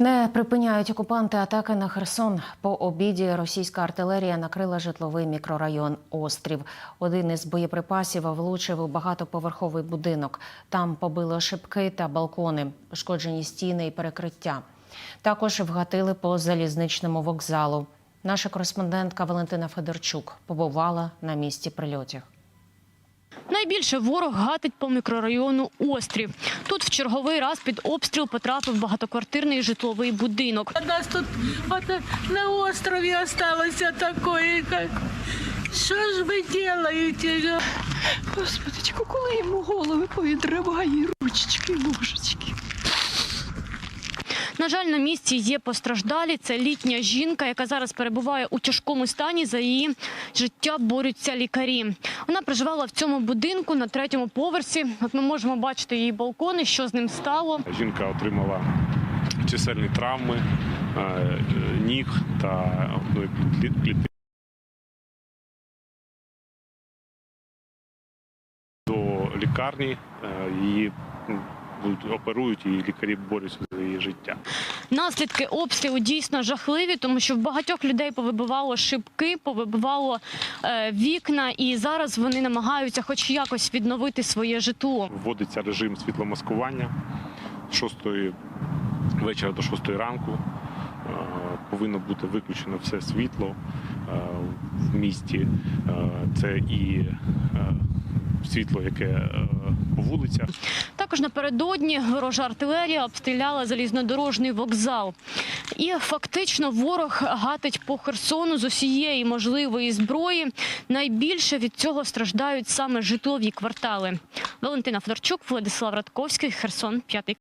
Не припиняють окупанти атаки на Херсон. По обіді російська артилерія накрила житловий мікрорайон Острів. Один із боєприпасів влучив у багатоповерховий будинок. Там побили шибки та балкони, пошкоджені стіни і перекриття. Також вгатили по залізничному вокзалу. Наша кореспондентка Валентина Федорчук побувала на місці прильотів. Найбільше ворог гатить по мікрорайону Острів. Тут в черговий раз під обстріл потрапив багатоквартирний житловий будинок. У нас тут на острові залишилося такої, як що ж ви робите? Господи, коли йому голови повідриває, ручечки, ножички. На жаль, на місці є постраждалі. Це літня жінка, яка зараз перебуває у тяжкому стані. За її життя борються лікарі. Вона проживала в цьому будинку на третьому поверсі. От ми можемо бачити її балкони, що з ним стало. Жінка отримала чисельні травми е, е, ніг та одної клі- клітини. До лікарні е, її будуть оперують і лікарі борються за її життя. Наслідки обстрілу дійсно жахливі, тому що в багатьох людей повибивало шибки, повибивало е, вікна, і зараз вони намагаються, хоч якось, відновити своє житло. Вводиться режим світломаскування з 6 вечора до 6 ранку. Е, Повинно бути виключено все світло е, в місті. Е, Це і світло, яке по вулицях. Також напередодні ворожа артилерія обстріляла залізнодорожний вокзал. І фактично ворог гатить по Херсону з усієї можливої зброї. Найбільше від цього страждають саме житлові квартали. Валентина Федорчук, Владислав Радковський, Херсон, п'ятий